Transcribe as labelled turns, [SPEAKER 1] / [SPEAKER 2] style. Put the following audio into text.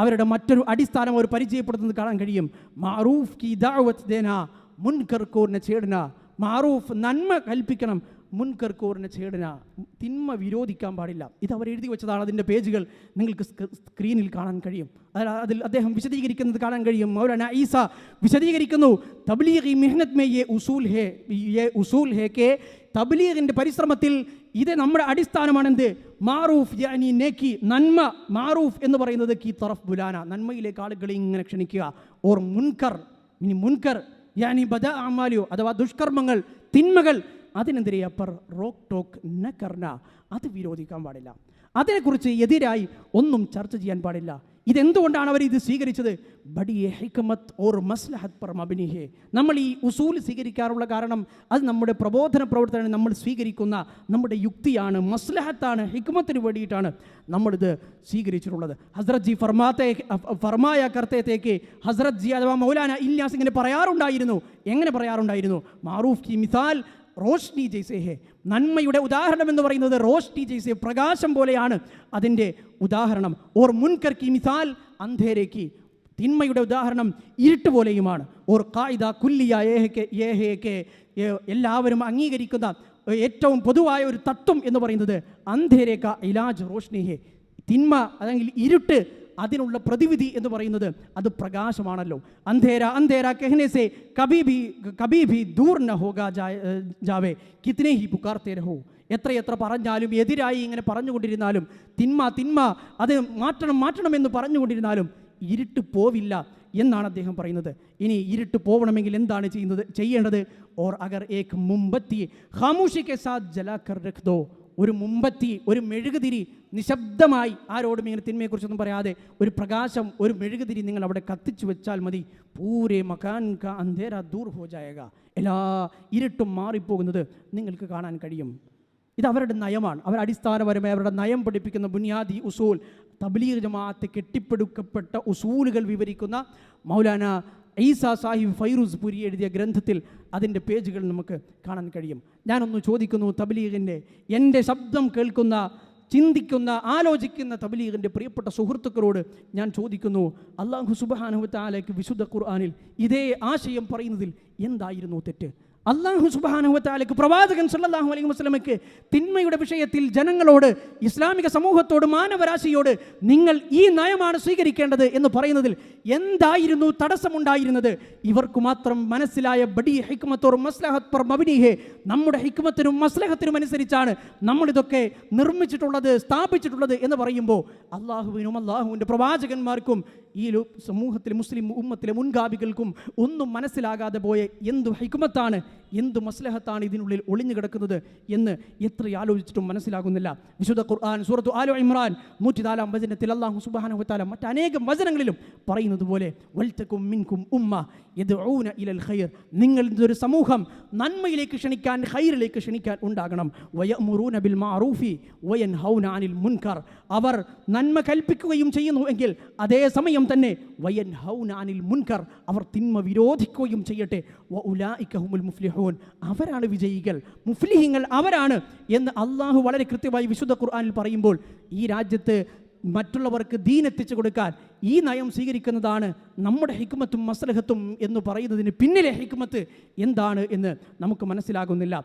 [SPEAKER 1] അവരുടെ മറ്റൊരു അടിസ്ഥാനം അവർ പരിചയപ്പെടുത്തുന്നത് കാണാൻ കഴിയും. മാറൂഫ് കി ദാവത്ത് ദേന മുൻകർ കോറിനെ ചേടന. മാറൂഫ് നന്മ കൽപ്പിക്കണം മുൻകർക്കൂറിനെ കോറിനെ ചേടന. തിന്മ വിരോധിക്കാൻ പാടില്ല. ഇത് അവർ എഴുതി വെച്ചതാണ് അതിന്റെ പേജുകൾ. നിങ്ങൾക്ക് സ്ക്രീനിൽ കാണാൻ കഴിയും. അതിൽ അതിൽ അദ്ദേഹം വിശദീകരിക്കുന്നത് കാണാൻ കഴിയും. മൗലാന ഈസ വിശദീകരിക്കുന്നു. തബ്ലീഗ് മെഹ്നത് മേ യേ ഉസൂൽ ഹേ യേ ഉസൂൽ ഹേ കെ തബ്ലീഗിന്റെ പരിശ്രമത്തിൽ ഇത് നമ്മുടെ അടിസ്ഥാനമാണ് അടിസ്ഥാനമാണെന്ത്? മാറൂഫ് യാനി നേക്കി നന്മ. മാറൂഫ് എന്ന് പറയുന്നത് കി തറഫ് ബുലാന. നന്മയിലേക്ക് ആളുകളെ ഇങ്ങനെ ക്ഷണിക്കുക. ഓർ മുൻകർ. ഇനി മുൻകർ. യാനി ബദ അമാലിയോ അഥവാ ദുഷ്കർമ്മങ്ങൾ തിന്മകൾ. അതിനെതിരെ അപ്പർ റോക്ക് ടോക്ക് നക്കർന അത് വിരോധിക്കാൻ പാടില്ല. അതിനെക്കുറിച്ച് എതിരായി ഒന്നും ചർച്ച ചെയ്യാൻ പാടില്ല. ഇതെന്തുകൊണ്ടാണ് അവർ ഇത് സ്വീകരിച്ചത്? ബഡിയെ ഹിക്കമത്ത് ഓർ മസ്ലഹത് പർ മബിനിഹെ നമ്മൾ ഈ ഉസൂൽ സ്വീകരിക്കാറുള്ള കാരണം അത് നമ്മുടെ പ്രബോധന പ്രവർത്തനം നമ്മൾ സ്വീകരിക്കുന്ന നമ്മുടെ യുക്തിയാണ് മസ്ലഹത്താണ് ഹിക്മത്തിന് വേണ്ടിയിട്ടാണ് നമ്മളിത് സ്വീകരിച്ചിട്ടുള്ളത്. ഹസ്രത് ജി ഫർമാത്തെ ഫർമായ കർത്തേത്തേക്ക് ഹസ്രത് ജി അഥവാ മൗലാന ഇല്യാസ് ഇങ്ങനെ പറയാറുണ്ടായിരുന്നു. എങ്ങനെ പറയാറുണ്ടായിരുന്നു? മാറൂഫ് കി മിസാൽ റോഷ്നി ജയ്സേ ഹേ. നന്മയുടെ ഉദാഹരണം എന്ന് പറയുന്നത് റോഷ്നി ജയ്സേ പ്രകാശം പോലെയാണ് അതിന്റെ ഉദാഹരണം. ഓർ മുൻകർ കി മിസാൽ അന്ധേരേക്ക് തിന്മയുടെ ഉദാഹരണം ഇരുട്ട് പോലെയുമാണ്. ഓർ കായിദ കുല്ലിയ ഏഹയൊക്കെ ഏ- എല്ലാവരും അംഗീകരിക്കുന്ന ഏറ്റവും പൊതുവായ ഒരു തത്വം എന്ന് പറയുന്നത് അന്ധേരേക്ക ഇലാജ് റോഷ്നിഹെ തിന്മ അല്ലെങ്കിൽ ഇരുട്ട് അതിനുള്ള പ്രതിവിധി എന്ന് പറയുന്നത് അത് പ്രകാശമാണല്ലോ. അന്ധേര അന്ധേര കെഹ്നേസെ കബീബി കബീബി ദൂർ ന ജാവേ കിത്തിനെ ഹി പുക്കാർത്തേ രഹോ. എത്രയെത്ര പറഞ്ഞാലും എതിരായി ഇങ്ങനെ പറഞ്ഞുകൊണ്ടിരുന്നാലും തിന്മ തിന്മ അത് മാറ്റണം മാറ്റണം എന്ന് പറഞ്ഞുകൊണ്ടിരുന്നാലും ഇരുട്ട് പോവില്ല എന്നാണ് അദ്ദേഹം പറയുന്നത്. ഇനി ഇരുട്ട് പോവണമെങ്കിൽ എന്താണ് ചെയ്യുന്നത് ചെയ്യേണ്ടത്? ഓർ അഗർ ഏക് മുമ്പത്തി ഖാമൂഷി സാ ജലാക്കർ രഖ് ദോ ഒരു മുമ്പത്തി ഒരു മെഴുകുതിരി നിശബ്ദമായി ആരോടും ഇങ്ങനെ തിന്മയെക്കുറിച്ചൊന്നും പറയാതെ ഒരു പ്രകാശം ഒരു മെഴുകുതിരി നിങ്ങൾ അവിടെ കത്തിച്ചു വെച്ചാൽ മതി. പൂരെ മകാൻ കാ അന്ധേര ദൂർ ഹോജായക എല്ലാ ഇരുട്ടും മാറിപ്പോകുന്നത് നിങ്ങൾക്ക് കാണാൻ കഴിയും. ഇത് അവരുടെ നയമാണ്. അവർ അടിസ്ഥാനപരമായി അവരുടെ നയം പഠിപ്പിക്കുന്ന ബുനിയാദി ഉസൂൽ തബ്ലീഗ് ജമാഅത്ത് കെട്ടിപ്പടുക്കപ്പെട്ട ഉസൂലുകൾ വിവരിക്കുന്ന മൗലാന ഈസ സാഹിബ് ഫൈറൂസ് പുരി എഴുതിയ ഗ്രന്ഥത്തിൽ അതിന്റെ പേജുകൾ നമുക്ക് കാണാൻ കഴിയും. ഞാനൊന്ന് ചോദിക്കുന്നു തബ്ലീഗിന്റെ എന്റെ ശബ്ദം കേൾക്കുന്ന ചിന്തിക്കുന്ന ആലോചിക്കുന്ന തബ്ലീഗിന്റെ പ്രിയപ്പെട്ട സുഹൃത്തുക്കളോട് ഞാൻ ചോദിക്കുന്നു അള്ളാഹു സുബാനുഹത്താലേക്ക് വിശുദ്ധ ഖുർആാനിൽ ഇതേ ആശയം പറയുന്നതിൽ എന്തായിരുന്നു തെറ്റ്? അള്ളാഹു സുബാനുഹത്താലേക്ക് പ്രവാചകൻ സല്ലാഹു അലൈഹി വസ്ലമയ്ക്ക് തിന്മയുടെ വിഷയത്തിൽ ജനങ്ങളോട് ഇസ്ലാമിക സമൂഹത്തോട് മാനവരാശിയോട് നിങ്ങൾ ഈ നയമാണ് സ്വീകരിക്കേണ്ടത് എന്ന് പറയുന്നതിൽ എന്തായിരുന്നു തടസ്സമുണ്ടായിരുന്നത്? ഇവർക്ക് മാത്രം മനസ്സിലായ ബഡി ഹിക്മത്തോർ മസ്ലഹത് പർ മബിനിഹെ നമ്മുടെ ഹിക്മത്തിനും മസ്ലഹത്തിനും അനുസരിച്ചാണ് നമ്മളിതൊക്കെ നിർമ്മിച്ചിട്ടുള്ളത് സ്ഥാപിച്ചിട്ടുള്ളത് എന്ന് പറയുമ്പോൾ അള്ളാഹുവിനും അള്ളാഹുവിന്റെ പ്രവാചകന്മാർക്കും ഈ സമൂഹത്തിലെ മുസ്ലിം ഉമ്മത്തിലെ മുൻഗാമികൾക്കും ഒന്നും മനസ്സിലാകാതെ പോയ എന്തു ഹിക്മത്താണ് എന്തു മസ്ലഹത്താണ് ഇതിനുള്ളിൽ ഒളിഞ്ഞു കിടക്കുന്നത് എന്ന് എത്ര ആലോചിച്ചിട്ടും മനസ്സിലാകുന്നില്ല. വിശുദ്ധ ഖുർആൻ സൂറത്തു ആലോ ഇമ്രാൻ നൂറ്റിനാലാം വചനത്തിൽ അള്ളാഹു സുബാനുഹത്താല മറ്റനേകം വചനങ്ങളിലും പറയുന്നത് പോലെ വൽത്തക്കും മിൻകും ഉമ്മ യദ്ഊന ഇലൽ ഖൈർ നിങ്ങൾ ഒരു സമൂഹം നന്മയിലേക്ക് ക്ഷണിക്കാൻ ഖൈറിലേക്ക് ക്ഷണിക്കാൻ ഉണ്ടാകണം. വയ മുറൂന ബിൽ മാറൂഫി വയൻഹൗന അനിൽ മുൻകർ. അവർ നന്മ കൽപ്പിക്കുകയും ചെയ്യുന്നു എങ്കിൽ അതേ സമയം വയൻഹൗന അനിൽ മുൻകർ. അവർ തിന്മ വിരോധിക്കുകയും ചെയ്യട്ടെ. വ ഉലായിക്കഹുമുൽ മുഫ്ലിഹൂൻ. അവരാണ് വിജയികൾ. മുഫ്ലിഹിങ്ങൾ അവരാണ് എന്ന് അള്ളാഹു വളരെ കൃത്യമായി വിശുദ്ധ ഖുർആാനിൽ പറയുമ്പോൾ ഈ രാജ്യത്ത് മറ്റുള്ളവർക്ക് ദീൻ എത്തിച്ചു കൊടുക്കാൻ ഈ നയം സ്വീകരിക്കുന്നതാണ് നമ്മുടെ ഹിക്മത്തും മസ്ലഹത്തും എന്ന് പറയുന്നതിന് പിന്നിലെ ഹിക്മത്ത് എന്താണ് എന്ന് നമുക്ക് മനസ്സിലാകുന്നില്ല.